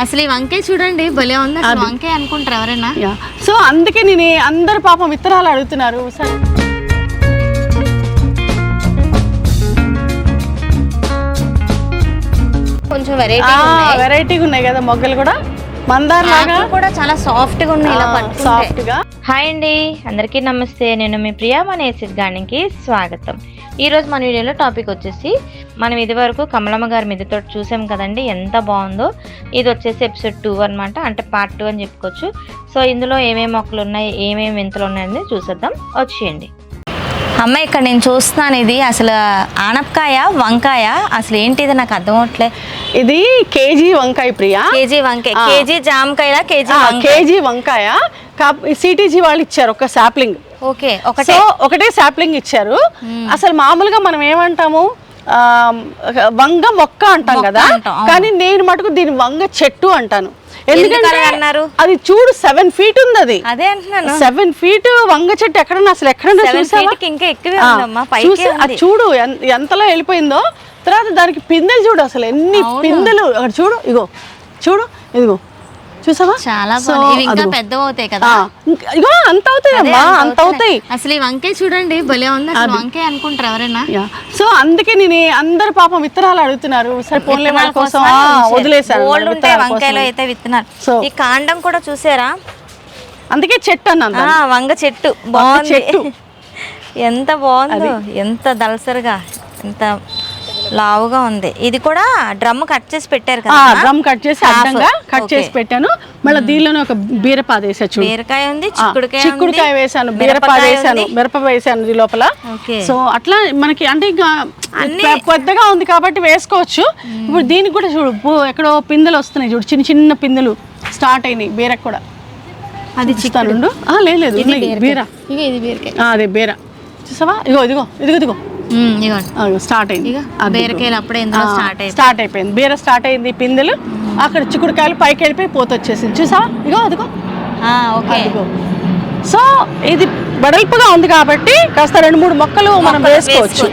అసలు ఈ వంకాయ చూడండి భలే ఉంది అసలు వంకాయ అనుకుంటారు ఎవరైనా. యా. సో అందుకే నేను అందరు పాపం విత్తనాలు అడుగుతున్నారు. సరే. కొంచెం వెరైటీ వెరైటీగా ఉన్నాయి కదా మొగ్గలు కూడా. మందార లాగా. కూడా చాలా సాఫ్ట్గా ఉన్నాయి ఇలా సాఫ్ట్గా. హాయ్ అండి. అందరికీ నమస్తే. నేను మీ ప్రియా మన గార్డెన్కి స్వాగతం. ఈరోజు మన వీడియోలో టాపిక్ వచ్చేసి మనం ఇదివరకు కమలమ్మ గారి మిద్దెతో చూసాం కదండి ఎంత బాగుందో. ఇది వచ్చేసి ఎపిసోడ్ టూ అనమాట అంటే పార్ట్ టూ అని చెప్పుకోవచ్చు. సో ఇందులో ఏమేమి మొక్కలు ఉన్నాయి ఏమేమి వింతలు ఉన్నాయని చూసేద్దాం. వచ్చేయండి. అమ్మ ఇక్కడ నేను చూస్తున్నాను ఇది అసలు ఆనపకాయ వంకాయ అసలు ఏంటిది నాకు అర్థం అవట్లే. ఇది కేజీ వంకాయ ప్రియా? కేజీ వంకాయ కేజీ జామకాయ కేజీ కేజీ వంకాయ. సిటీజీ వాళ్ళు ఇచ్చారు ఒక సాప్లింగ్ ఓకే ఒకటే. సో ఒకటే సాప్లింగ్ ఇచ్చారు. అసలు మామూలుగా మనం ఏమంటాము? వంగ మొక్క అంటాం కదా. కానీ నేను మటుకు దీని వంగ చెట్టు అంటాను. ఎందుకు ఎందుకంటే అన్నారు? అది చూడు సెవెన్ ఫీట్ ఉంది అది అదే అంటున్నాను. సెవెన్ ఫీట్ వంగ చెట్టు ఎక్కడన్నా అసలు చూసావా? ఇంకా ఎక్కువే అది చూడు ఎంతలో వెళ్ళిపోయిందో. తర్వాత దానికి పిందెలు చూడు అసలు ఎన్ని పిందెలు. అక్కడ చూడు ఇగో చూడు ఇదిగో. చూసావా? చాలా బాగుంది. ఇంకా. పెద్ద అవుతాయి కదా? ఇగో అంత అవుతాయి అమ్మా అంత అవుతాయి. అసలు ఈ వంకాయ చూడండి భలే ఉంది. అసలు వంకాయ అనుకుంటారు ఎవరైనా. సో అందుకే నేను అందరు పాపం విత్తనాలు అడుగుతున్నారు. సరే పోన్లే వాళ్ళ కోసం విత్తనాల వంకాయలో. అయితే విత్తనాలు. ఈ కాండం కూడా చూసారా? అందుకే చెట్టు అన్నాను. వంగ చెట్టు. బాగుంది. చెట్టు. ఎంత బాగుందో ఎంత దలసరిగా ఎంత లావుగా ఉంది. ఇది కూడా డ్రమ్ కట్ చేసి పెట్టారు కదా డ్రమ్ కట్ చేసి. అడ్డంగా కట్. చేసి పెట్టాను. మళ్ళీ దీనిలోనే ఒక బీరపాద వేసా చూడు. బీరకాయ ఉంది చిక్కుడుకాయ చిక్కుడుకాయ వేసాను బీరపాద వేసాను. మిరప వేసాను ఈ లోపల. సో అట్లా మనకి అంటే ఇంకా పెద్దగా ఉంది కాబట్టి వేసుకోవచ్చు. ఇప్పుడు దీనికి కూడా చూడు ఎక్కడో పిందెలు వస్తున్నాయి చూడు చిన్న చిన్న పిందెలు స్టార్ట్ అయినాయి బీరకు కూడా. అది. ఆ లేదు బీర. అదే బీర. చూసావా? ఇగో ఇదిగో ఇదిగో ఇదిగో. స్టార్ట్ అయింది. బీరకాయలు అప్పుడే స్టార్ట్ స్టార్ట్ అయిపోయింది. బీర స్టార్ట్ అయింది పిందెలు. అక్కడ చిక్కుడుకాయలు పైకి వెళ్ళిపోయి పోత వచ్చేసింది. చూసావా? ఇగో అదిగో. ఓకే. సో ఇది వెడల్పుగా ఉంది కాబట్టి కాస్త రెండు మూడు మొక్కలు మనం వేసుకోవచ్చు.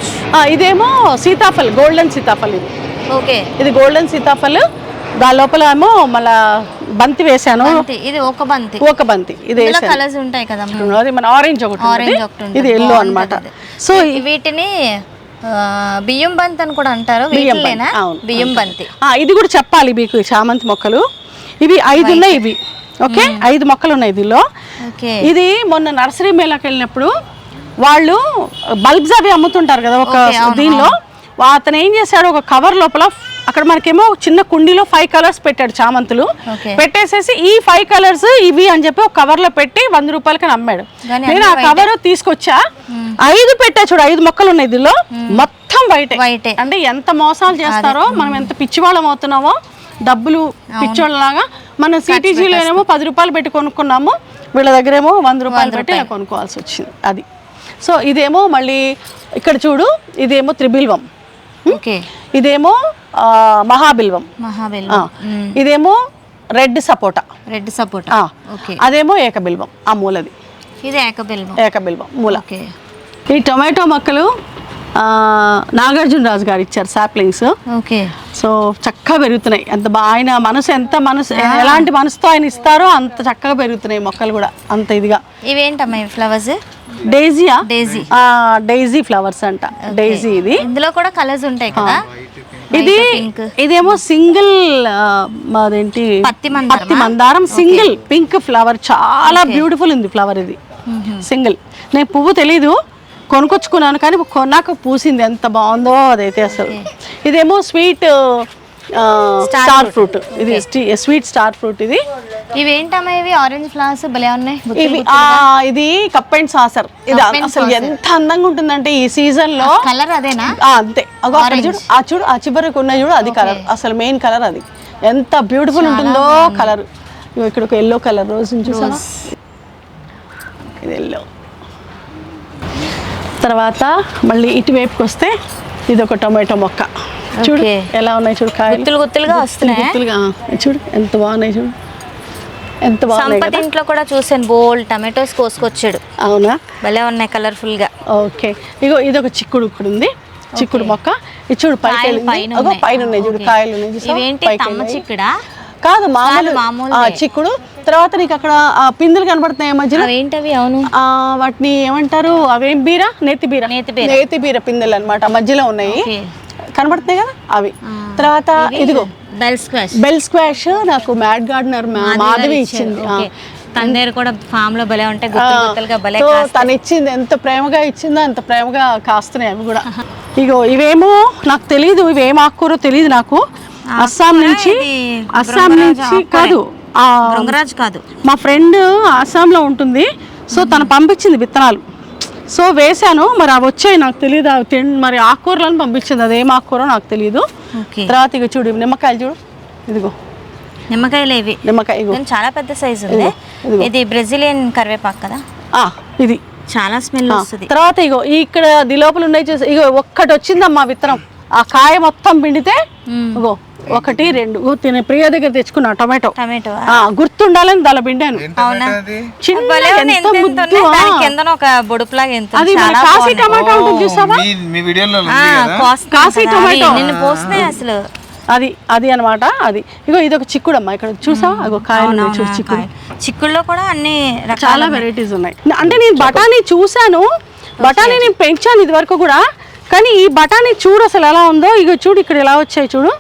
ఇదేమో సీతాఫల్ గోల్డెన్ సీతాఫల్ ఇది. ఓకే. ఇది గోల్డెన్ సీతాఫల్. దాని లోపల ఏమో మళ్ళా బంతి వేసాను ఇది ఒక బంతి. ఒక బంతి ఇది కలర్స్ ఉంటాయి కదా అది మన ఆరెంజ్ ఒకటి ఆరెంజ్. ఒకటి. ఇది ఎల్లో అన్నమాట. సో వీటిని బియ్యం బంతి అని కూడా అంటారు. బియ్యం బంతి, ఇది కూడా చెప్పాలి మీకు చామంతి మొక్కలు. ఇవి ఐదు ఉన్నాయి ఇవి. ఓకే? ఐదు మొక్కలు ఉన్నాయి దీనిలో. ఇది మొన్న నర్సరీ మేళకి వెళ్ళినప్పుడు వాళ్ళు బల్బ్స్ అవి అమ్ముతుంటారు కదా ఒక దీనిలో. అతను ఏం చేశాడు? ఒక కవర్ లోపల అక్కడ మనకేమో చిన్న కుండీలో ఫైవ్ కలర్స్ పెట్టాడు చామంతులు. పెట్టేసేసి ఈ ఫైవ్ కలర్స్ ఇవి అని చెప్పి ఒక కవర్లో పెట్టి వంద రూపాయలకి అమ్మాడు నేను ఆ కవర్ తీసుకొచ్చా? ఐదు పెట్టా చూడు ఐదు మొక్కలు ఉన్నాయి దీనిలో మొత్తం వైట్ వైటే అంటే ఎంత మోసాలు చేస్తారో మనం ఎంత పిచ్చివాళ్ళం అవుతున్నామో డబ్బులు పిచ్చోళ్ళలాగా మన సిటీజీలోనేమో పది రూపాయలు పెట్టి కొనుక్కున్నాము వీళ్ళ దగ్గరేమో వంద రూపాయలు పెట్టి కొనుక్కోవాల్సి వచ్చింది అది. సో ఇదేమో మళ్ళీ ఇక్కడ చూడు ఇదేమో త్రిబిల్వం. ఇదేమో ఆ, మహాబిల్వం. మహాబెల్ ఆ, ఇదేమో రెడ్ సపోటా. రెడ్ సపోటా. అదేమో ఏకబిల్వం ఆ మూలది. ఇది ఏకబెల్వం. ఏకబిల్వం మూల. ఈ టొమాటో మొక్కలు నాగార్జున రాజు గారు ఇచ్చారు సాప్లింగ్స్. ఓకే సో చక్కగా పెరుగుతున్నాయి. ఎంత బా ఆయన మనసు ఎంత మనసు ఎలాంటి మనసుతో ఆయన ఇస్తారో అంత చక్కగా పెరుగుతున్నాయి మొక్కలు కూడా అంత ఇదిగా. ఇవేంటమ్మా ఫ్లవర్స్? డైజీయా? డైజీ. డైజీ ఫ్లవర్స్ అంట. డైజీ ఇది. ఇందులో కూడా కలర్స్ ఉంటాయి కదా? ఇది పింక్ ఇదేమో సింగిల్ అదేంటి పత్తి మందారం సింగిల్ పింక్ ఫ్లవర్. చాలా బ్యూటిఫుల్ ఉంది ఫ్లవర్ ఇది. సింగిల్. నేను పువ్వు తెలీదు కొనుక్కొచ్చుకున్నాను కానీ కొన్నాక పూసింది ఎంత బాగుందో అదైతే అసలు. ఇదేమో స్వీట్ స్టార్ ఫ్రూట్ ఇది స్వీట్ స్టార్ ఫ్రూట్ ఇది. ఇవేంటమ్మా ఇవి? ఆరెంజ్ ఫ్లవర్స్ భలే ఉన్నాయి. ఇవి ఇది కప్ అండ్ సాసర్ ఇది అసలు ఎంత అందంగా ఉంటుందంటే ఈ సీజన్లో కలర్ అదేనా? అంతే. చూడు ఆ చూడు ఆ చివరికి ఉన్న చూడు అది కలర్ అసలు మెయిన్ కలర్ అది. ఎంత బ్యూటిఫుల్ ఉంటుందో కలర్ ఇక్కడ ఒక ఎల్లో కలర్ రోజు చూసావా? ఇది ఎల్లో తర్వాత మళ్ళీ ఇటువైపుకి వస్తే ఇది ఒక టొమాటో మొక్క. చూడు. ఎలా ఉన్నాయి చూడు కాయలు. గుత్తులు గుత్తులుగా వస్తున్నాయి? గుత్తులుగా. చూడు ఎంత బాగున్నాయి చూడు. ఎంత బాగున్నాయి సంపత్ ఇంట్లో కూడా చూసాను బోల్ టమాటోస్ కోసుకొచ్చాడు. అవునా? భలే ఉన్నాయి కలర్ఫుల్గా ఓకే. ఇగో ఇది ఒక చిక్కుడు ఇక్కడ ఉంది. చిక్కుడు మొక్క. ఇది చూడు. పైన. పైన ఉన్నాయి చూడు. కాయలు ఉన్నాయి? ఇవేంటి. చిక్కుడా? కాదు మామూలు చిక్కుడు. తర్వాత నీకు అక్కడ ఆ పిందులు కనబడుతున్నాయి మధ్యలో? అవేంటవి? అవును. ఆ, వాటిని ఏమంటారు? అవేం బీర? నేతి బీర. నేతి బీర. పిందెలు అనమాట మధ్యలో ఉన్నాయి. కనబడుతున్నాయి కదా? అవి. తర్వాత ఇదిగో. Bell squash. బెల్ స్క్వాష్ నాకు మ్యాడ్ గార్డెనర్ మాధవి ఇచ్చింది. దగ్గర కూడా ఫామ్లో భలే ఉంటాయి భలే తను ఇచ్చింది ఎంత ప్రేమగా ఇచ్చిందో అంత ప్రేమగా కాస్తున్నాయి అవి కూడా. ఇగో ఇవేమో నాకు తెలియదు ఇవేం ఆకుకూరో తెలియదు నాకు. అస్సాం నుంచి అస్సాం నుంచి కాదు ఆ, బృంగరాజు కాదు. మా ఫ్రెండ్ ఆసాంలో ఉంటుంది. సో తను పంపించింది విత్తనాలు. సో వేశాను మరి అవి వచ్చాయి నాకు తెలియదు అవి తిన్ మరి ఆకుకూరలను పంపించింది. అదేం ఆకుకూర నాకు తెలియదు తర్వాత ఇక చూడు నిమ్మకాయలు చూడు. ఇదిగో. నిమ్మకాయలు ఇవి నిమ్మకాయ చాలా పెద్ద సైజు ఉంది. ఇది బ్రెజిలియన్ కరివేపాకు కదా? ఆ, ఇది. చాలా స్మెల్ వస్తుంది. తర్వాత ఇగో ఈ ఇక్కడ ది లోపల ఉన్నాయి చూసి ఇగో ఒక్కటి వచ్చిందమ్మా విత్తనం. ఆ కాయ మొత్తం పిండితే ఇగో ఒకటి రెండు. తినే ప్రియ దగ్గర తెచ్చుకున్నా టొమాటో. టమాటో ఆ, గుర్తుండాలని దాని పిండాను అవునా? చిన్న భలే ఉంది, ఎంత ఎంత ఎంత ముద్దు, ఉన్నాయి. ఆ. దాని కిందన ఒక బొడుపులాగా ఎంత ఉంది. అది బాగున్నాయి. టమాటా ఉంటుంది చూసావా? మీ వీడియోలో కదా, టమాటో. నిన్ను పోస్తున్నాయి అసలు. అది అది అన్నమాట అది. ఇగో ఇది ఒక చిక్కుడు అమ్మా ఇక్కడ చూసావా? అగో కాయలు చూడు చిక్కుడు. చిక్కుల్లో కూడా అన్ని రకాల చాలా వెరైటీస్ ఉన్నాయి. అంటే నేను బఠానీ చూశాను. బఠానీ నేను పెంచాను ఇది వరకు కూడా. కానీ ఈ బఠానీ చూడు అసలు ఎలా ఉందో ఇగో చూడు ఇక్కడ ఎలా వచ్చాయి చూడు.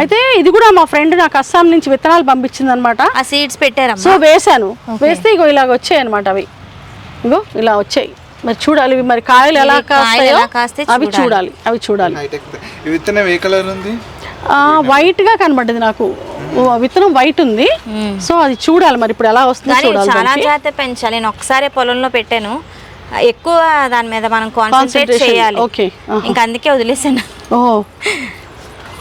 అయితే ఇది కూడా మా ఫ్రెండ్ నాకు అస్సాం నుంచి విత్తనాలు పంపించింది అనమాట ఆ సీడ్స్ పెట్టారమ్మా. సో వేశాను. వేస్తే ఇగో ఇలాగ వచ్చాయి అనమాట అవి. ఇగో ఇలా వచ్చాయి. మరి చూడాలి ఇవి మరి కాయలు ఎలా కాస్తాయో అవి చూడాలి. అవి చూడాలి. విత్తనం ఏ కలర్ ఉంది? ఆ, వైట్గా కనబడ్డది నాకు. విత్తనం వైట్ ఉంది. సో అది చూడాలి మరి ఇప్పుడు ఎలా వస్తుందో చాలా. జాగ్రత్త పెంచాలి. నేను ఒకసారి పొలంలో పెట్టాను. ఎక్కువ దాని మీద మనం కాన్సన్ట్రేట్ చేయాలి. ఆహా. ఇంకా అందుకే వదిలేసాను. ఓ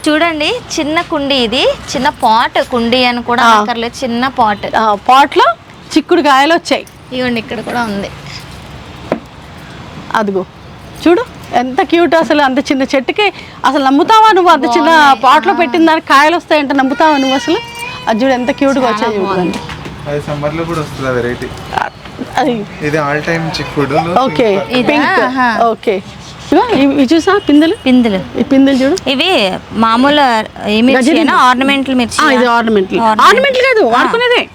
చూడండి చిన్న కుండి ఇది. చిన్న పాట్ కుండి అని కూడా అక్కర్లేదు చిన్న పాట్ ఆ, పాట్లో చిక్కుడు కాయలు వచ్చాయి. ఇవ్వండి ఇక్కడ కూడా ఉంది. అదిగో. చూడు ఎంత క్యూట్ అసలు. అంత చిన్న చెట్టుకి అసలు నమ్ముతావా నువ్వు? అంత చిన్న పాట్లో పెట్టిన దానికి కాయలు వస్తాయంటే. నమ్ముతావా నువ్వు అసలు? అది చూడు ఎంత క్యూట్గా వచ్చాయి చూడండి లో కూడా వస్తుంది వెరైటీ ఇది ఆల్ టైమ్ చిక్కుడు ఓకే ఇదా? పింక్. ఓకే ఇవి చూసా? పిందెలు? పిందులు. ఈ పిందెలు చూడు. ఇవి మామూలు ఆర్నమెంటల్ మిర్చి ఇది ఆర్నమెంట్లు ఆర్నమెంట్లు కాదు వాడుకునేదే.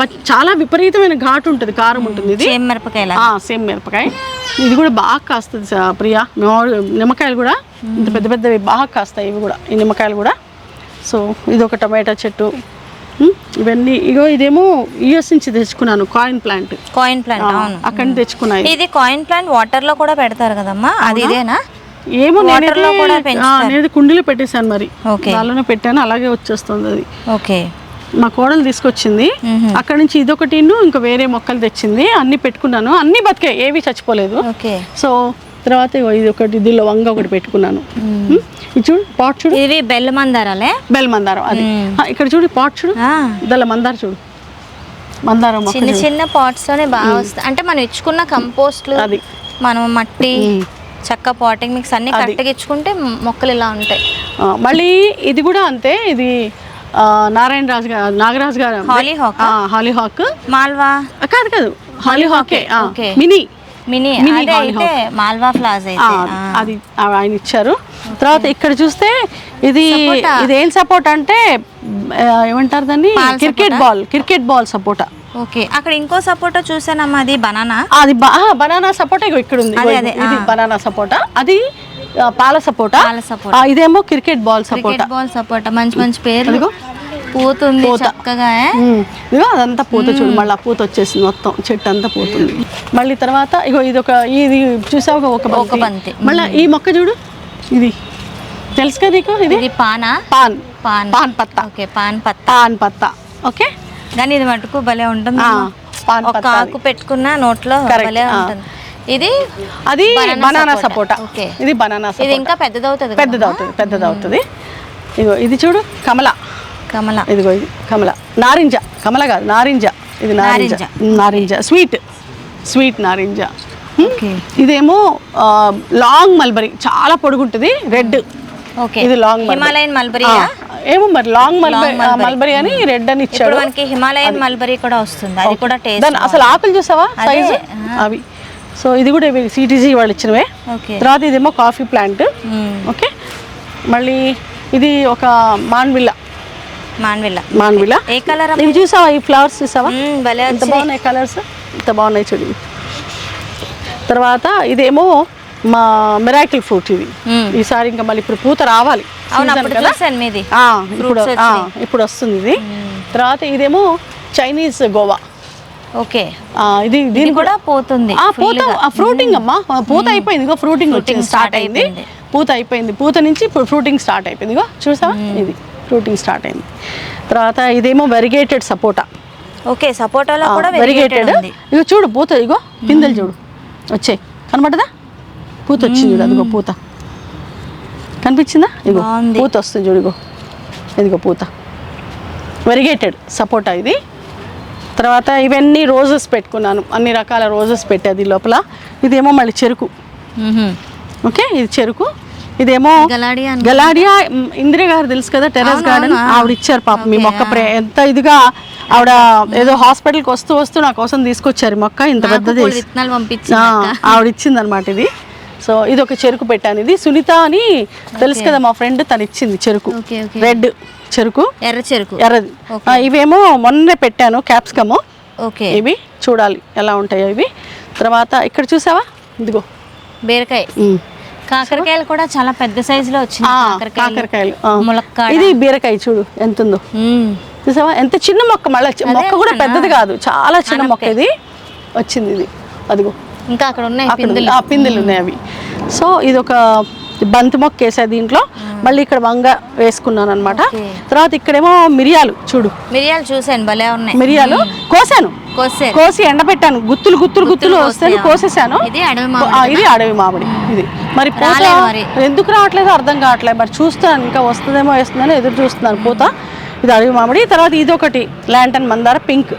ప- చాలా విపరీతమైన ఘాటు ఉంటుంది కారం ఉంటుంది ఇది. సేమ్ మిరపకాయల? ఆ, సేమ్ మిరపకాయ. ఇది కూడా బాగా కాస్తుంది ప్రియా. నిమ్మకాయలు కూడా ఇంత పెద్ద పెద్దవి బాగా కాస్తాయి ఇవి కూడా ఈ నిమ్మకాయలు కూడా. సో ఇది ఒక టమాటా చెట్టు. ఇవన్నీ ఇగో ఇదేమో యుఎస్ నుంచి తెచ్చుకున్నాను కాయిన్ ప్లాంట్ కాయిన్ ప్లాంట్ అవును. అక్కడి నుంచి తెచ్చుకున్నాయి ఇది. కాయిన్ ప్లాంట్ వాటర్లో కూడా పెడతారు కదమ్మా? అది ఇదేనా? ఏమో. నేనైతే కుండీలో పెట్టేశాను మరి. ఓకే. దానిలోనే పెట్టాను అలాగే వచ్చేస్తుంది అది. ఓకే. మా కోడలు తీసుకొచ్చింది. అక్కడ నుంచి ఇదొకటి ఇంకా వేరే మొక్కలు తెచ్చింది అన్ని పెట్టుకున్నాను. అన్ని బతికాయి ఏవి చచ్చిపోలేదు. సో తర్వాత ఇది ఒకటి దీనిలో వంగ ఒకటి పెట్టుకున్నాను. ఇది చూడు పాట్ చూడు. ఇవి బెల్ల మందారాలే? మందారం అది. ఇక్కడ చూడు పాట్ చూడు. దల్ల మందార చూడు. మందారం చిన్న చిన్న పాట్స్లోనే బాగా వస్తాయి. అంటే మనం ఇచ్చుకున్న కంపోస్ట్లు అది. మనం మట్టి చెక్క పాటింగ్ మిక్స్ అన్ని కరెక్ట్గా ఇచ్చుకుంటే మొక్కలు ఇలా ఉంటాయి. మళ్ళీ ఇది కూడా అంతే. ఇది నారాయణ రాజు గారు నాగరాజు గారు. ఆ, హాలీహాక్. మాల్వా? కాదు కాదు హాలీహాకే. మినీ. మినీ అదే అయితే మాల్వా అయితే ఆ. అది ఆయన ఇచ్చారు. తర్వాత ఇక్కడ చూస్తే ఇది. ఇది ఏం సపోర్ట్ అంటే ఏమంటారు దాన్ని? క్రికెట్ బాల్ క్రికెట్ బాల్ సపోటా. ఓకే అక్కడ ఇంకో సపోటా చూసానమ్మా అది బనానా? అది బనానా సపోటా ఇక్కడ ఉంది. ఇది బనానా సపోటా. అది పాల సపోటా. పాల సపోటా. ఆ, ఇదేమో క్రికెట్ బాల్ సపోటా. క్రికెట్ బాల్ సపోటా మంచి మంచి పేర్లు. పూతుంది చక్కగా ఇదిగో అదంతా పూత చూడు. మళ్ళీ ఆ పూత వచ్చేసింది మొత్తం. చెట్టు అంతా పోతుంది మళ్ళీ తర్వాత ఇగో ఇది ఒక ఇది చూసావు? ఒక ఒక బంతి. మళ్ళీ ఈ మొక్క చూడు. ఇది. తెలుసు కదా నీకు ఇది? పానా? పాన్. పాన్. పాన్ పత్తా. ఓకే పాన్ పత్తా. పాన్ పత్తా. ఓకే? కానీ ఇది మటుకు భలే ఉంటుంది. ఒక ఆకు పెట్టుకున్న నోట్లో భలే. ఉంటుంది. ఇది అది బనానా సపోటా. ఇది బనానా ఇది ఇంకా పెద్దదవుతుంది కదా? పెద్దది అవుతుంది పెద్దది అవుతుంది ఇగో ఇది చూడు కమల. కమల. ఇదిగో ఇది కమల. నారింజ. కమల కాదు నారింజ. ఇది నారింజ. నారింజ. స్వీట్. స్వీట్ నారింజ. ఇదేమో లాంగ్ మల్బరీ. చాలా పొడుగుంటుంది రెడ్. ఓకే. ఇది లాంగ్ మల్బరీ. హిమాలయన్ మల్బరీ ఏమో మరి లాంగ్ మల్బరీ మల్బరీ. అని రెడ్ అని ఇచ్చాడు. మనకి హిమాలయన్ మల్బరీ కూడా వస్తుంది. అది కూడా టేస్ట్ దాని అసలు ఆకులు చూసావా? సైజు? అవి. సో ఇది కూడా సిటీజీ వాళ్ళు ఇచ్చినవే. తర్వాత ఇదేమో కాఫీ ప్లాంట్. ఓకే. మళ్ళీ ఇది ఒక మాన్విల్ల. మాన్విల్ల మాన్విలా? ఏ కలర్ ఇవి చూసావా ఈ ఫ్లవర్స్ చూసావా? భలే ఎంత బాగున్నాయి కలర్స్? ఎంత బాగున్నాయి చూడు. తర్వాత ఇదేమో మా మిరాకిల్ ఫ్రూట్ ఇది. ఈసారి ఇంకా మళ్ళీ ఇప్పుడు పూత రావాలి. ఇప్పుడు. ఇప్పుడు వస్తుంది ఇది. తర్వాత ఇదేమో చైనీస్ గోవా. ఓకే. ఇది దీని కూడా పోతుంది ఆ పూత ఫ్రూటింగ్ అమ్మా. పూత అయిపోయింది ఇగో ఫ్రూటింగ్ స్టార్ట్ అయింది. పూత అయిపోయింది. పూత నుంచి ఇప్పుడు ఫ్రూటింగ్ స్టార్ట్ అయిపోయింది ఇగో చూసావా? ఇది. ఫ్రూటింగ్ స్టార్ట్ అయింది. తర్వాత ఇదేమో వెరిగేటెడ్ సపోటా ఓకే సపోటాలో కూడా వెరిగేటెడ్ ఇగో చూడు పూత ఇగో పిందెలు చూడు. వచ్చాయి. కనబడదా పూత వచ్చింది చూడు అదిగో పూత. కనిపించిందా? ఇగో. పూత వస్తుంది చూడు ఇగో. ఇదిగో పూత. వెరిగేటెడ్ సపోటా ఇది. తర్వాత ఇవన్నీ రోజెస్ పెట్టుకున్నాను. అన్ని రకాల రోజెస్ పెట్టేది లోపల. ఇదేమో మళ్ళీ చెరుకు. ఓకే ఇది చెరుకు. ఇదేమో గలాడియా ఇందిరా గారు తెలుసు కదా టెర్రస్ అవును, గార్డెన్. ఆవిడ ఇచ్చారు పాప. మీ మొక్క ప్రే ఎంత ఇదిగా ఆవిడ ఏదో హాస్పిటల్కి వస్తూ వస్తూ నా కోసం తీసుకొచ్చారు మొక్క. ఇంత పెద్దది ఆవిడ ఇచ్చింది అనమాట ఇది. సో ఇది ఒక చెరుకు పెట్టాను ఇది. సునీత అని తెలుసు కదా మా ఫ్రెండ్ తను ఇచ్చింది చెరుకు. రెడ్ చెరుకు. ఎర్ర చెరుకు. ఎర్రది. ఇవేమో మొన్నే పెట్టాను క్యాప్సికము. ఓకే. ఇవి చూడాలి ఎలా ఉంటాయో ఇవి. తర్వాత ఇక్కడ చూసావా? ఇదిగో. బీరకాయ. కాకరకాయలు కూడా చాలా పెద్ద సైజులో వచ్చింది కాకరకాయలు ఇది బీరకాయ చూడు ఎంత ఉందో. చూసావా? ఎంత చిన్న మొక్క మళ్ళీ మొక్క కూడా పెద్దది కాదు చాలా చిన్న మొక్క ఇది. వచ్చింది ఇది. అదిగో. ఇంకా అక్కడ ఉన్నాయి పిందెలు. ఉన్నాయి అవి. సో ఇది ఒక బంతి మొక్క వేసా దీంట్లో. మళ్ళీ ఇక్కడ వంగ వేసుకున్నాను అనమాట. తర్వాత ఇక్కడేమో మిరియాలు చూడు. మిరియాలు చూసాను భలే ఉన్నాయి. మిరియాలు కోసాను. కోసి ఎండబెట్టాను. గుత్తులు గుత్తులు గుత్తులు కోసాయా? కోసేసాను. ఇది అడవి మామిడి ఇది మరి పూత. ఎందుకు రావట్లేదు? అర్థం కావట్లేదు. మరి చూస్తాను. ఇంకా వస్తుందేమో వేస్తుందని ఎదురు చూస్తున్నాను. పూత. ఇది అడవి మామిడి తర్వాత ఇది ఒకటి ల్యాంటన్ మందార పింక్.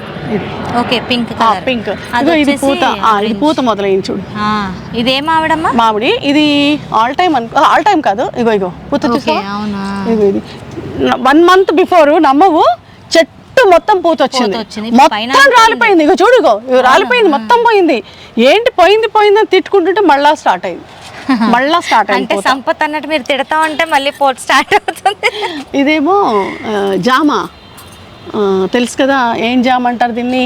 Okay pink pink. అది ఇది పూత. ఇది పూత మొదలైంది చూడు. ఇదేం ఆవిడమ్మా మామిడి. ఇది ఆల్ టైమ్ అనుకో ఆల్ టైం కాదు. ఇగో ఇగో పూత ఇగో ఇది. వన్ మంత్ బిఫోర్ నమ్మవు. చెట్టు మొత్తం పూత వచ్చింది. మొత్తం రాలిపోయింది. ఇగో చూడు ఇగో ఇగో రాలిపోయింది మొత్తం పోయింది. ఏంటి పోయింది పోయింది అని తిట్టుకుంటుంటే మళ్ళా స్టార్ట్ అయింది. మళ్ళా స్టార్ట్ అంటే పూత. సంపత్ అన్నట్టు మీరు తిడతా ఉంటే మళ్ళీ పోట్ స్టార్ట్ అవుతుంది. ఇదేమో జామ. తెలుసు కదా ఏం జామ అంటారు దీన్ని?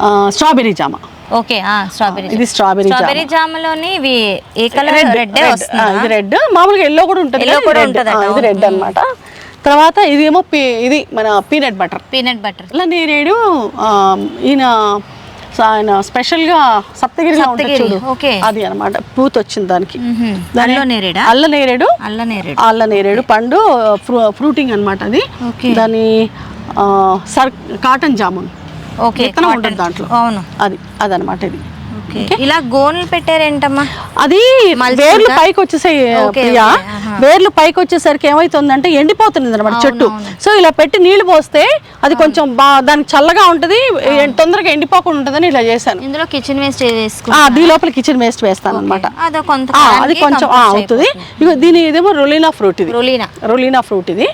ఆ, స్ట్రాబెర్రీ జామ. ఓకే స్ట్రాబెరీ ఇది స్ట్రాబెర్రీ జామ. స్ట్రాబెరీ జామలోని ఇవి ఏ కలర్ రెడ్ ఇది రెడ్ మామూలుగా ఎల్లో కూడా ఉంటుంది కానీ కూడా ఆ, ఇది రెడ్ అన్నమాట. తర్వాత ఇదేమో ఇది మన పీనట్ బటర్ పీనట్ బటర్ అలా నేరేడు ఈయన ఆయన స్పెషల్గా సప్తగిరిలో ఉంటుంది సప్తగిరి, ఓకే. అది అన్నమాట. పూత వచ్చింది దానికి. అల్లో నేరేడా? అల్ల నేరేడు. పండు ఫ్రూ ఫ్రూటింగ్ అన్నమాట అది. దాని సర్ కాటన్ జామున్. ఓకే. ఉంటుంది దాంట్లో. అవును. అది అదనమాట ఇది. ఓకే. ఇలా గోన్లు పెట్టారేంటమ్మా? అది? వేర్లు పైకి వచ్చేసాయి ప్రియా. వేర్లు పైకి వచ్చేసరికి ఏమైతుందంటే ఎండిపోతుంది అనమాట చెట్టు. సో ఇలా పెట్టి నీళ్ళు పోస్తే అది కొంచెం దానికి చల్లగా ఉంటది తొందరగా ఎండిపోకుండా ఉంటుందని ఇలా చేశాను. ఇందులో కిచెన్ వేస్ట్ దీని లోపల కిచెన్ వేస్ట్ వేస్తాను అనమాట అదో కొంచెం అవుతుంది. ఇగో దీని ఇదేమో రొలీనా ఫ్రూట్ ఇది. రొలీనా. రొలీనా ఫ్రూట్ ఇది.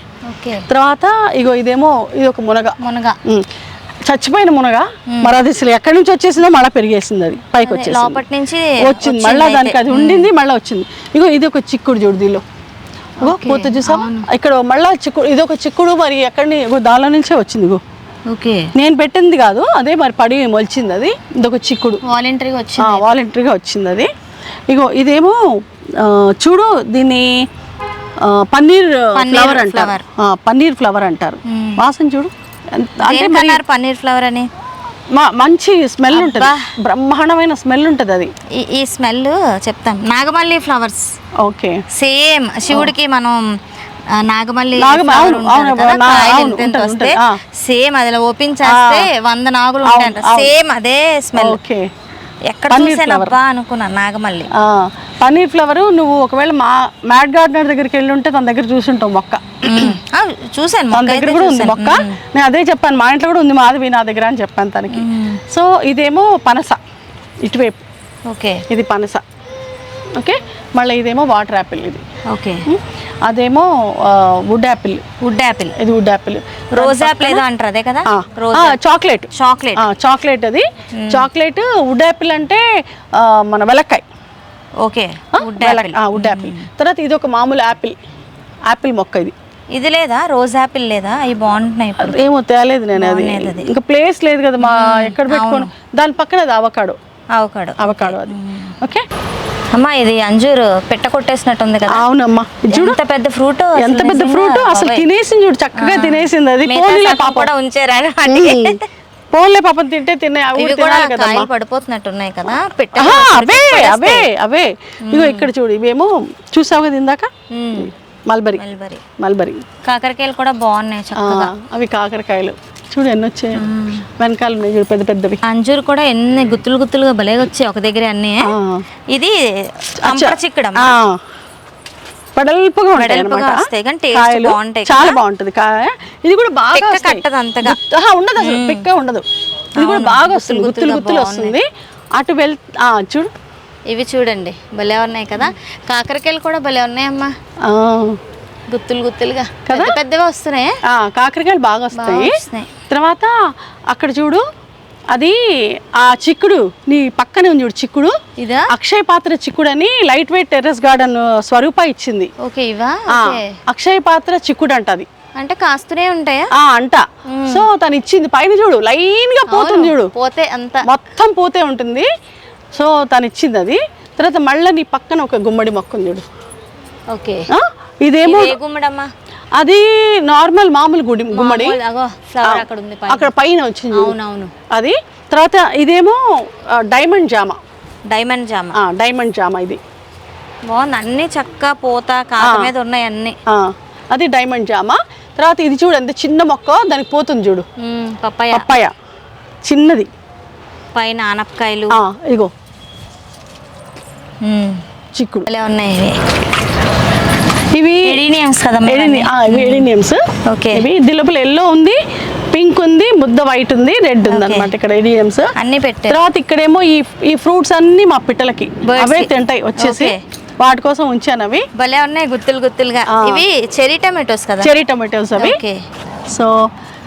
తర్వాత ఇగో ఇదేమో ఇది ఒక మునగ. మునగ. చచ్చిపోయిన మునగ మరి అది అసలు ఎక్కడి నుంచి వచ్చేసిందో మళ్ళీ పెరిగేసింది అది. పైకి వచ్చేసింది. నుంచి వచ్చింది. మళ్ళీ దానికి అది ఉండింది మళ్ళీ వచ్చింది. ఇగో ఇది ఒక చిక్కుడు చూడు దీనిలో. ఇగో పూత చూసావా? ఇక్కడ మళ్ళీ చిక్కుడు ఇది ఒక చిక్కుడు మరి ఎక్కడి ఇగో దానిలో నుంచే వచ్చింది ఇగో. నేను పెట్టింది కాదు అదే మరి పడి మొలిచింది అది. ఇదొక చిక్కుడు. వాలంటరీగా వాలంటరీగా వచ్చింది అది. ఇగో ఇదేమో చూడు దీన్ని పన్నీర్ ఫ్లవర్ అంటారు. పన్నీర్ ఫ్లవర్ అంటారు. వాసన చూడు. పన్నీర్ ఫ్లవర్ అని? మంచి స్మెల్ ఉంటుంది. బ్రహ్మాండమైన స్మెల్ ఉంటుంది అది. ఈ స్మెల్ చెప్తాను నాగమల్లి ఫ్లవర్స్. ఓకే. సేమ్ శివుడికి మనం నాగమల్లి వస్తే. సేమ్ అది ఓపెన్ చేస్తే వంద నాగులు ఉంటాయంట. సేమ్ అదే స్మెల్. ఓకే. ఎక్కడ చూసానబ్బా అనుకున్నా నాగమల్లి. పన్నీర్ ఫ్లవర్ నువ్వు ఒకవేళ మా మ్యాట్ గార్డెనర్ దగ్గరికి వెళ్ళి ఉంటే తన దగ్గర చూసుంటావు మొక్క. ఆ, చూశాను తన దగ్గర కూడా ఉంది. మొక్క. నేను అదే చెప్పాను మా ఇంట్లో కూడా ఉంది మాధవి నా దగ్గర అని చెప్పాను తనకి. సో ఇదేమో పనస ఇటువైపు. ఓకే. ఇది పనస. ఓకే? మళ్ళీ ఇదేమో వాటర్ యాపిల్ ఇది. ఓకే. అదేమో వుడ్ యాపిల్ వుడ్ యాపిల్ ఇది వుడ్ యాపిల్ రోజ్ యాపిల్ ఏదో అంటారు అదే కదా? రోజ్ చాక్లెట్ చాక్లెట్ చాక్లెట్ అది. చాక్లెట్ వుడ్ యాపిల్ అంటే మన వెలక్కాయ. ఓకే. వుడ్ యాపిల్ ఆ, వుడ్ యాపిల్ తర్వాత ఇది ఒక మామూలు యాపిల్ యాపిల్ మొక్క ఇది. ఇది లేదా? రోజ్ యాపిల్ లేదా? అవి బాగుంటున్నాయి ఏమో తేలేదు నేను అది. ఇంకా ప్లేస్ లేదు కదా మా ఎక్కడ పెట్టుకోను. దాని పక్కన అది అవకాడో. అవకాడు. అవకాడో అది. ఓకే. అమ్మా ఇది అంజూరు పెట్ట కొట్టేసినట్టుంది కదా. అవునమ్మా. చూడు. ఎంత పెద్ద ఫ్రూట్ ఎంత పెద్ద ఫ్రూట్ అసలు తినేసింది చూడు చక్కగా తినేసింది అది. పోన్లే పాపం. కూడా ఉంచారా. పోన్లే పాపం తింటే తినే అవి కూడా కాయలు పడిపోతున్నట్టున్నాయి కదా. పెట్ట అవే అవే అవే. ఇగో ఇక్కడ చూడు ఇవేమో చూసావు కదా ఇందాక? మల్బరీ. మల్బరీ. మల్బరీ. కాకరకాయలు కూడా బాగున్నాయి చక్కగా. అవి కాకరకాయలు. చూడు ఎన్ని వచ్చాయి. వెనకాల చూడు పెద్ద పెద్దవి. అంజూరు కూడా ఎన్ని గుత్తులు గుత్తులుగా భలే వచ్చాయి ఒక దగ్గర అన్ని. ఇది చిక్కడం వెడల్పుగా ఉంటాయి కాయలు చాలా బాగుంటది కాయ. ఇది కూడా బాగా. కట్టదు అంతగా. ఉండదు అసలు. పిక్క ఉండదు. ఇది కూడా బాగా వస్తుంది. గుత్తులు గుత్తులు వస్తుంది. అటు వెళ్ చూడు. ఇవి చూడండి. భలే ఉన్నాయి కదా. కాకరకాయలు కూడా భలే ఉన్నాయమ్మా గుత్తులు గుత్తులుగా. పెద్ద పెద్దగా వస్తున్నాయి? కాకరకాయలు బాగా వస్తాయి. తర్వాత అక్కడ చూడు అది ఆ చిక్కుడు నీ పక్కనే ఉంది చూడు చిక్కుడు. ఇదా? అక్షయ పాత్ర చిక్కుడు అని light weight terrace garden Swaroopa ఇచ్చింది. ఓకే ఇవా? అక్షయ పాత్ర చిక్కుడు అంట అది. అంటే కాస్తూనే ఉంటాయా? అంట. సో తను ఇచ్చింది పైన చూడు లైన్గా పోతుంది చూడు. పోతే అంత. మొత్తం పోతే ఉంటుంది. సో తను ఇచ్చింది అది. తర్వాత మళ్ళీ నీ పక్కన ఒక గుమ్మడి మొక్క ఉంది చూడు. ఓకే. ఇదేమో గుమ్మడమ్మా. అది నార్మల్ మామూలు గుడి గుమ్మడి. అక్కడ ఉంది పైన. అక్కడ పైన వచ్చింది. అవునవును. అది. తర్వాత ఇదేమో డైమండ్ జామ. డైమండ్ జామ. డైమండ్ జామ ఇది. బాగుంది. అన్ని చక్క పూత కాక మీద ఉన్నాయి అన్ని. ఆ, అది డైమండ్ జామ. తర్వాత ఇది చూడు ఎంత చిన్న మొక్క దానికి పోతుంది చూడు. పప్పాయ పప్పాయ చిన్నది. పైన ఆనపకాయలు. ఇగో. చిక్కుడు. ఉన్నాయి ఇవి ఎడీనియమ్స్ ఆ, ఇవి ఎడినియమ్స్ ఓకే ఇవి దీని లోపల ఎల్లో ఉంది పింక్ ఉంది ముద్ద వైట్ ఉంది రెడ్ ఉంది అనమాట ఇక్కడ ఎడినియమ్స్ అన్ని పెట్టారు. తర్వాత ఇక్కడేమో ఈ ఈ ఫ్రూట్స్ అన్ని మా పిట్టలకి అవే. తింటాయి వచ్చేసి. వాటి కోసం ఉంచాను అవి. భలే ఉన్నాయి గుత్తులు గుత్తులుగా. ఇవి చెరీ టమాటోస్ కదా. చెరీ టొమాటోస్ అవి. ఓకే సో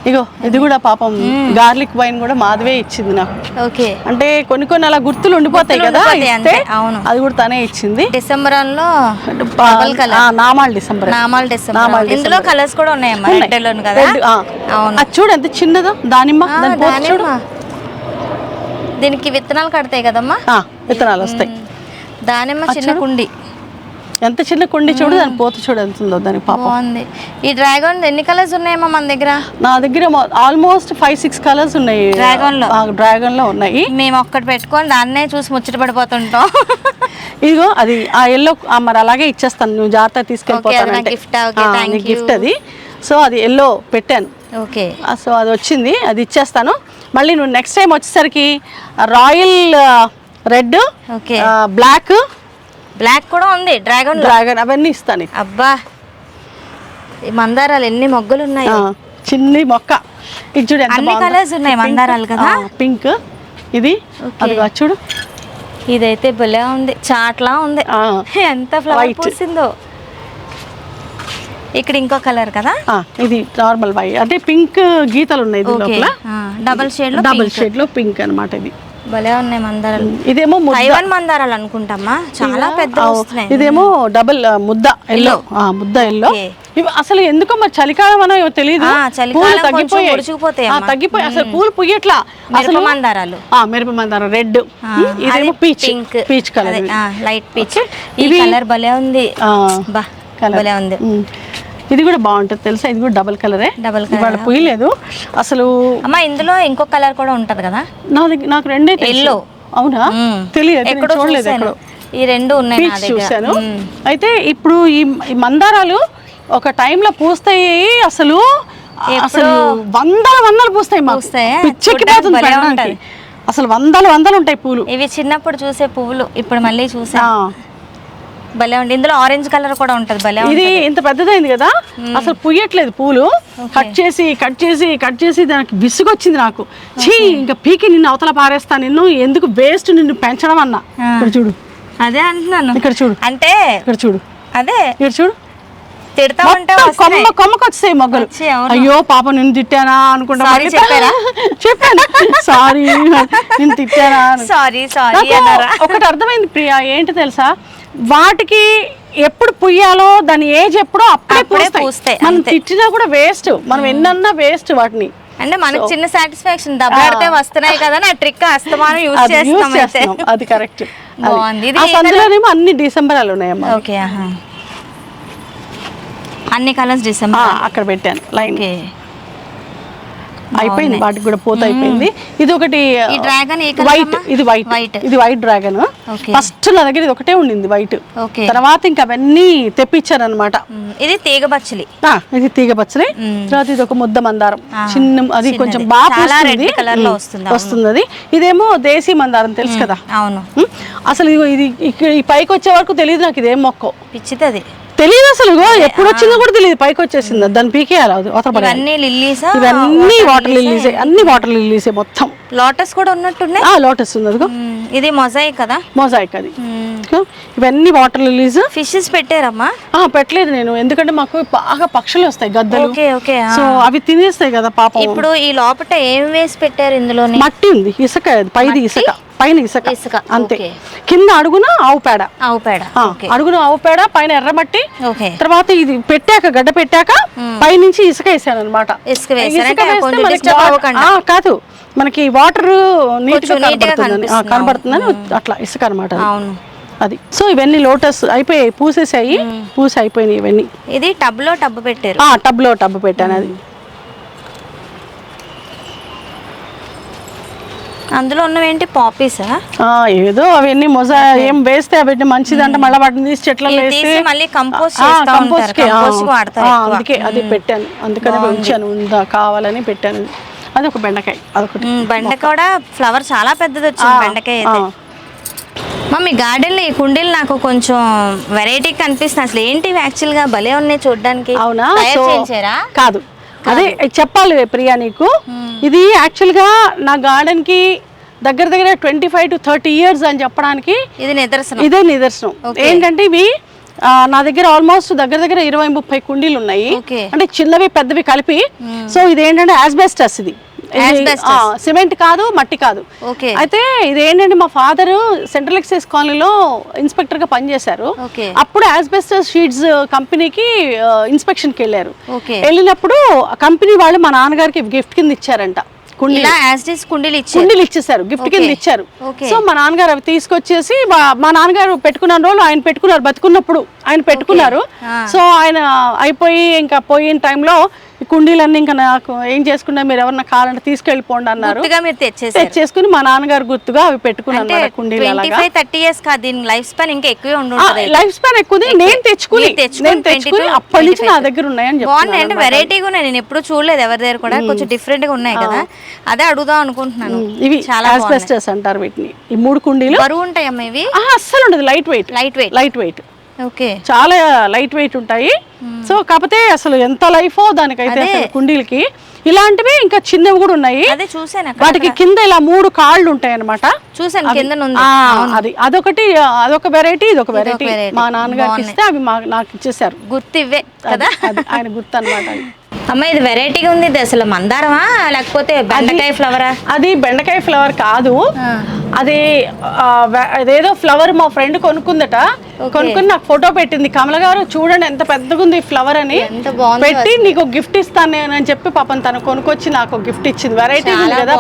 ఇగో ఇది కూడా పాపం గార్లిక్ వైన్ కూడా మాధవే ఇచ్చింది నాకు. ఓకే. అంటే కొన్ని కొన్ని అలా గుర్తులు ఉండిపోతాయి కదా అవును. అది కూడా తనే ఇచ్చింది. డిసెంబర్లో నామాల్ డిసెంబర్. నామాల్ డిసెంబర్. ఇందులో కలర్స్ కూడా ఉన్నాయమ్మా. రెడ్ కదా. అవును. అది చూడు ఎంత చిన్నదో. దానిమ్మ చూడు. దీనికి విత్తనాలు కడతాయి కదమ్మా? విత్తనాలు వస్తాయి. దానిమ్మ చిన్న కుండి. ఎంత చిన్న కొండి చూడు దాని పోత చూడు ఎంత ఉందో దాని పాపం. బాగుంది. ఈ డ్రాగన్ ఎన్ని కలర్స్ ఉన్నాయమ్మా మన దగ్గర? నా దగ్గర ఆల్మోస్ట్ ఫైవ్ సిక్స్ కలర్స్ ఉన్నాయి. Dragon లో? డ్రాగన్లో ఉన్నాయి. మేము ఒక్కటి పెట్టుకొని దాన్నే చూసి ముచ్చట పడిపోతుంటాం. ఇదిగో అది ఆ ఎల్లో మరి అలాగే ఇచ్చేస్తాను. నువ్వు జాగ్రత్త తీసుకెళ్ళిపోతాను Okay, అది నా gift ఆ? Okay, thank you. గిఫ్ట్ అది. సో అది ఎల్లో పెట్టాను. ఓకే. ఆ, సో అది వచ్చింది. అది ఇచ్చేస్తాను. మళ్ళీ నువ్వు నెక్స్ట్ టైం వచ్చేసరికి royal red okay. Black black కూడా ఉంది డ్రాగన్ డ్రాగన్ అవన్నీ ఇస్తాను. అబ్బా ఈ మందారాలు ఎన్ని మొగ్గలు ఉన్నాయి చిన్ని మొక్క. ఇది చూడు అన్ని కలర్స్ ఉన్నాయి మందారాలు కదా? పింక్ ఇది అది చూడు. ఇదైతే భలే ఉంది చాట్లా ఉంది. ఎంత ఫ్లవర్. పూసిందో. ఇక్కడ ఇంకో కలర్ కదా? ఇది నార్మల్ వై అంటే పింక్ గీతలు ఉన్నాయి డబల్ షేడ్ డబుల్ షేడ్లో పింక్ అన్నమాట ఇది. భలే ఉన్నాయి మందారాలు. ఇదేమో తైవాన్ మందారాలు అనుకుంటామా? చాలా పెద్ద వస్తున్నాయి. ఇదేమో డబుల్ ముద్ద ఎల్లో. ముద్ద ఎల్లో. ఇవి అసలు ఎందుకో మరి చలికాలం అనో తెలియదు పూలు తగ్గిపోయాయి. తగ్గిపోయి అసలు పూలు పుయ్యట్లా. మిరప అసలు మందారాలు. ఆ, మిరప మందారం రెడ్. ఇదేమో peach pink. Peach colour. Light peach. ఈ కలర్ భలే ఉంది. బా కలర్. భలే ఉంది. ఇది కూడా బాగుంటుంది తెలుసా ఇది కూడా డబుల్ కలరే డబల్ ఇవాళ పుయ్యలేదు అసలు అమ్మ ఇందులో ఇంకో కలర్ కూడా ఉంటది కదా నా దగ్గర నాకు రెండే. Yellow. అవునా. తెలియదు చూడలేదు. ఎక్కడో ఈ రెండు ఉన్నాయి చూశాను. అయితే ఇప్పుడు ఈ మందారాలు ఒక టైంలో పూస్తాయి అసలు అసలు వందల వందలు పూస్తాయి? పిచ్చెక్కిపోతుంది. అసలు వందలు వందలు ఉంటాయి పూలు ఇవి చిన్నప్పుడు చూసే పువ్వులు ఇప్పుడు మళ్ళీ చూసా. భలే ఉంది. ఇందులో ఆరెంజ్ కలర్ కూడా ఉంటది. భలే ఇది ఇంత పెద్దదైంది కదా? అసలు పుయ్యట్లేదు పూలు. కట్ చేసి కట్ చేసి కట్ చేసి దానికి విసుగొచ్చింది నాకు. చీ ఇంకా పీకి నిన్ను అవతల పారేస్తా నిన్ను. ఎందుకు వేస్ట్ నిన్ను పెంచడం అన్నా? ఇక్కడ చూడు. అదే అంటున్నాను. ఇక్కడ చూడు. అంటే ఇక్కడ చూడు. అదే. ఇక్కడ చూడు. తిడతా ఉంటే. కొమ్మ కొమ్మకి వచ్చాయి మొగ్గలు. అయ్యో పాప నేను తిట్టానా అనుకుంటా చెప్పారా? చెప్పాను. సారీ నేను తిట్టానా. సారీ సారీ ఒకటి అర్థమైంది ప్రియా ఏంటి తెలుసా? వాటికి ఎప్పుడు పుయ్యాలో దాని ఏజ్ ఎప్పుడో అప్పుడే పూస్తాయి. మనం. తిట్టినా కూడా వేస్ట్. మనం ఎన్నన్నా వేస్ట్ వాటిని. అంటే మనకి చిన్న సాటిస్ఫాక్షన్ దెబ్బలాడితే వస్తున్నాయి కదా నా ట్రిక్ అస్తమానం యూస్ చేస్తున్నాం. అది కరెక్ట్ బాగుంది. అన్ని డిసెంబరాలు ఉన్నాయమ్మా. ఓకే అన్ని కలర్స్ డిసెంబర్ అక్కడ పెట్టాను లైన్. అయిపోయింది వాటికి కూడా పూత అయిపోయింది. ఇది ఒకటి డ్రాగన్ వైట్? ఇది వైట్. White. ఇది వైట్ డ్రాగన్. ఫస్ట్ నా దగ్గర ఇది ఒకటే ఉండింది వైట్. తర్వాత ఇంకా అవన్నీ తెప్పించాను అనమాట ఇది తీగ బచ్చలి ఇది తీగ మ్మ్. తర్వాత ఇది ఒక ముద్ద మందారం. చిన్న అది. కొంచెం బాగా. వస్తుంది, అది ఇదేమో దేశీ మందారం తెలుసు కదా? అవును. అసలు ఇది ఇక్కడ ఈ పైకి వచ్చే వరకు తెలియదు నాకు ఇదేం మొక్కో. పిచ్చితది తెలియదు అసలు. ఎప్పుడు వచ్చిందో కూడా తెలియదు. పైకి వచ్చేసింది పీకేయాలి అది అవతల పడేయాలి. ఇవన్నీ లిల్లీస్ ఇవన్నీ వాటర్ లిల్లీసే అన్ని వాటర్ లిల్లీసే మొత్తం. లోటస్ కూడా ఉన్నట్టున్నాయి? ఆ లోటస్ ఉంది అదిగో. ఇది మొజాయిక్ కదా? మొజాయిక్ అది. ఇవన్నీ వాటర్ లిల్లీస్ ఫిషెస్ పెట్టారమ్మా? ఆ పెట్టలేదు నేను. ఎందుకంటే మాకు బాగా పక్షులు వస్తాయి గద్దలు. ఓకే. సో అవి తినేస్తాయి కదా పాపం. ఇప్పుడు ఈ లోపట ఏం వేసి పెట్టారు ఇందులోని? మట్టి ఉంది ఇసుక పైది ఇసుక. పైన ఇసుక. ఇసుక, అంతే. కింద అడుగున ఆవు పేడ. ఆవు పేడ. అడుగున ఆవు పేడ పైన ఎర్రమట్టి. తర్వాత ఇది పెట్టాక గడ్డ పెట్టాక పైనుంచి ఇసుక వేసాను అనమాట. కాదు మనకి వాటర్ నీట్గా కొంచెం neat గా కనబడుతుందని. కనబడుతుందని అట్లా ఇసుక అనమాట అది. సో ఇవన్నీ లోటస్ అయిపోయాయి పూసేసాయి. పూసి అయిపోయినాయి ఇవన్నీ. ఇది టబ్లో టబ్ పెట్టారు. టబ్లో టబ్ పెట్టాను అది. అందులో ఉన్నవేంటి? పాపీసా ఆ, ఏదో అవన్నీ మొజ ఏం వేస్తే అవన్నీ మంచిదంటే. మళ్ళీ వాటిని తీసి తీసి మళ్ళీ కంపోస్ట్ కంపోస్ట్. అందుకే అది పెట్టాను. అందుకని ఉంచాను. ఉందా కావాలని పెట్టాను. అది ఒక బెండకాయ. అదొకటి. మ్, బెండ కూడా ఫ్లవర్ చాలా పెద్దది వచ్చింది బెండకాయ. మమ్మీ గార్డెన్లో ఈ కుండీలు నాకు కొంచెం వెరైటీ కనిపిస్తుంది అసలు ఏంటి యాక్చువల్గా? భలే ఉన్నాయి చూడడానికి. అవునా? కాదు. అదే చెప్పాలి ప్రియా నీకు. ఇది యాక్చువల్గా నా గార్డెన్కి దగ్గర దగ్గర twenty five to thirty years అని చెప్పడానికి ఇది నిదర్శనం. ఇదే నిదర్శనం. ఏంటంటే ఇవి నా దగ్గర ఆల్మోస్ట్ దగ్గర దగ్గర ఇరవై ముప్పై కుండీలు ఉన్నాయి. అంటే చిన్నవి పెద్దవి కలిపి. సో ఇది ఏంటంటే యాస్బెస్టస్ ఇది. సిమెంట్ కాదు మట్టి కాదు. అయితే ఇది ఏంటంటే మా ఫాదర్ సెంట్రల్ ఎక్సైజ్ కాలనీలో ఇన్స్పెక్టర్గా పనిచేశారు అప్పుడు ఆస్బెస్టస్ షీట్స్ కంపెనీకి ఇన్స్పెక్షన్కి వెళ్ళారు. ఓకే. వెళ్ళినప్పుడు కంపెనీ వాళ్ళు మా నాన్నగారికి గిఫ్ట్ కింద ఇచ్చారంట కుండీలు. ఇచ్చేసారు గిఫ్ట్ కింద ఇచ్చారు. సో మా నాన్నగారు అవి తీసుకొచ్చేసి మా- మా నాన్నగారు పెట్టుకున్న రోజులు ఆయన పెట్టుకున్నారు బతుకున్నప్పుడు. ఆయన పెట్టుకున్నారు. సో ఆయన అయిపోయి ఇంకా పోయిన టైంలో ఈ కుండీలన్నీ ఇంకా నాకు ఏం చేసుకున్నా మీరు ఎవరన్నా కావాలంటే తీసుకెళ్ళిపోండి అన్నారు. తెచ్చేసుకుని మా నాన్నగారు గుర్తుగా అవి పెట్టుకున్నాను కుండీలు థర్టీ ఇయర్స్ కాదు దీని లైఫ్ స్పాన్ ఇంకా ఎక్కువే ఉండి ఉంటుంది లైఫ్ స్పాన్ ఎక్కువ. నేను తెచ్చుకుని నేను తెచ్చుకుని 22, అప్పటి నుంచి నా 25. దగ్గర ఉన్నాయని బాగున్నాయి. అంటే వెరైటీగా ఉన్నాయి. నేను ఎప్పుడు చూడలేదు ఎవరి దగ్గర కూడా. కొంచెం డిఫరెంట్గా ఉన్నాయి కదా. అదే అడుగుదాం అనుకుంటున్నాను. ఇవి చాలా అంటారు వీటిని. ఈ మూడు కుండీలు బరువు ఉంటాయమ్మా ఇవి? అస్సలు ఉండదు. Light weight light weight light weight చాలా లైట్ వెయిట్ ఉంటాయి. సో కాకపోతే అసలు ఎంత లైఫో దానికైతే కుండీలకి. ఇలాంటివి ఇంకా చిన్నవి కూడా ఉన్నాయి. వాటికి కింద ఇలా మూడు కాళ్ళు ఉంటాయి అనమాట అది అదొకటి అదొక వెరైటీ ఇది ఒక వెరైటీ. మా నాన్నగారికి ఇస్తే అవి నాకు ఇచ్చేసారు గుర్తు ఇవే కదా. ఆయన గుర్తు అనమాట అమ్మ ఇది వెరైటీగా ఉంది అసలు మందారమా లేకపోతే బెండకాయ ఫ్లవరా అది బెండకాయ ఫ్లవర్ కాదు. అది అదేదో ఫ్లవర్ మా ఫ్రెండ్ కొనుక్కుందట. కొనుక్కుని నాకు ఫోటో పెట్టింది. కమల గారు చూడండి ఎంత పెద్దగా ఉంది ఫ్లవర్ అని. పెట్టి నీకు గిఫ్ట్ ఇస్తాను నేను అని చెప్పి పాపం తను కొనుక్కొచ్చి నాకు గిఫ్ట్ ఇచ్చింది. వెరైటీ ఉంది కదా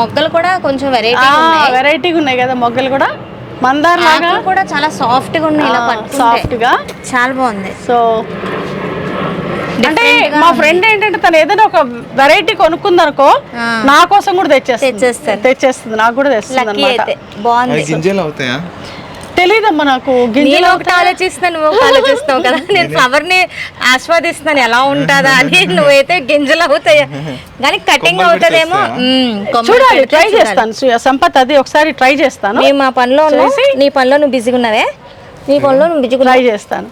మొగ్గలు కూడా కొంచెం వెరైటీ వెరైటీగా ఉన్నాయి. కదా మొగ్గలు కూడా. మందార లాగా? కూడా చాలా సాఫ్ట్గా ఉన్నాయి సాఫ్ట్గా. చాలా బాగుంది. సో అంటే మా ఫ్రెండ్ ఏంటంటే తను ఏదైనా ఒక వెరైటీ కొనుక్కుందనుకో. నా కోసం కూడా తెచ్చేస్తుంది. తెచ్చేస్తుంది. నాకు కూడా తెస్తుంది లక్కీ అనమాట అయితే. బాగుంది. గింజలు అవుతాయా? తెలియదమ్మా నాకు. నేను గింజలు ఒకటి ఆలోచిస్తున్నాను నువ్వు ఆలోచిస్తావు కదా. నేను ఫ్లవర్ని ఆస్వాదిస్తున్నాను. ఎలా ఉంటుందా అని నువ్వైతే గింజలు అవుతాయి? కానీ కటింగ్ అవుతుందేమో చూడాలి ట్రై. చేస్తాను. సంపత్ అది ఒకసారి ట్రై చేస్తాను. మేము మా పనిలో నీ పనిలో నువ్వు బిజీగా ఉన్నావే? నీ పనిలో నువ్వు బిజీగా ట్రై చేస్తాను.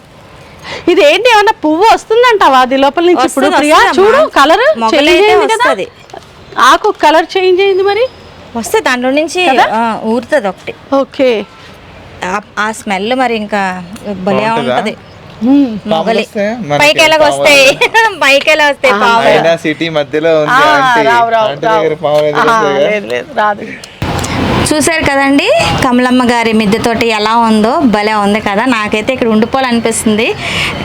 ఇది ఏంటి? ఏమన్నా పువ్వు వస్తుందంటావా? అది లోపల నుంచి ఇప్పుడు వస్తుంది, ప్రియా. చూడు కలర్ చేంజ్ అయితే అయింది కదా. ఆకు కలర్ చేంజ్ అయింది మరి? వస్తే దాంట్లో నుంచి ఆ, ఊరుతుంది ఒకటి. ఓకే. ఆ- స్మెల్ మరి ఇంకా భలే? ఉంటది. మొగలి. పైకి ఎలా వస్తాయి? పైకి ఎలా వస్తాయి సిటీ మధ్యలో ఉంది రాదు. చూశారు కదండి? కమలమ్మ గారి మిద్దెతోటి ఎలా ఉందో భలే ఉంది కదా. నాకైతే ఇక్కడ ఉండిపోవాలనిపిస్తుంది.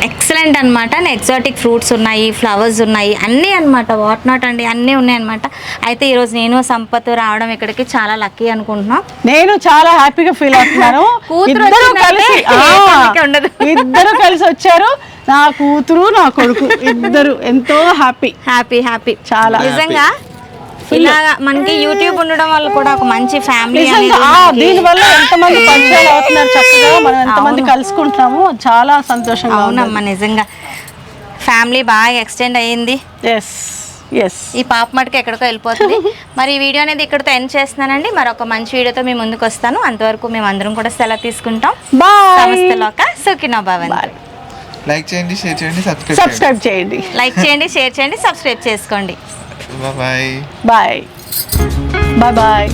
ఎక్సలెంట్ అనమాట ఎగ్జాటిక్ ఫ్రూట్స్ ఉన్నాయి ఫ్లవర్స్ ఉన్నాయి. అన్నీ అనమాట వాట్ నాట్ అండి? అన్నీ ఉన్నాయి అనమాట అయితే ఈరోజు నేను సంపత్ రావడం ఇక్కడికి చాలా లక్కీ అనుకుంటున్నాం. నేను చాలా హ్యాపీగా ఫీల్ అవుతున్నాను. కూతురు ఇద్దరు వచ్చిందంటే కలిసి ఏ ఆ, పండగ ఉండదు. ఇద్దరు కలిసి వచ్చారు. నా కూతురు నా కొడుకు ఇద్దరు ఎంతో హ్యాపీ హ్యాపీ హ్యాపీ చాలా నిజంగా ఇలాగా మనకి యూట్యూబ్ ఉండడం వల్ల కూడా ఒక మంచి ఫ్యామిలీ దీని వల్ల ఎంతమంది పరిచయాలు అవుతున్నారు చక్కగా మనం ఎంతమంది కలుసుకుంటున్నాము చాలా సంతోషంగా ఉంది. అవునమ్మా నిజంగా. ఫ్యామిలీ బాగా ఎక్స్టెండ్ అయ్యింది. ఎస్ ఎస్ ఈ పాప మటుకు ఎక్కడికో వెళ్ళిపోతుంది. మరి ఈ వీడియో అనేది ఇక్కడితో ఎండ్ చేస్తున్నానండి. మరొక మంచి వీడియోతో మేము ముందుకు వస్తాను. అంతవరకు మేము అందరం కూడా సెలవు తీసుకుంటాం. బాయ్ సమస్తలోక సుఖినో భవన్ లైక్ చేయండి షేర్ చేయండి సబ్స్క్రైబ్ సబ్స్క్రైబ్ చేయండి. లైక్ చేయండి షేర్ చేయండి సబ్స్క్రైబ్ చేసుకోండి. బాయ్. బాయ్. Bye bye.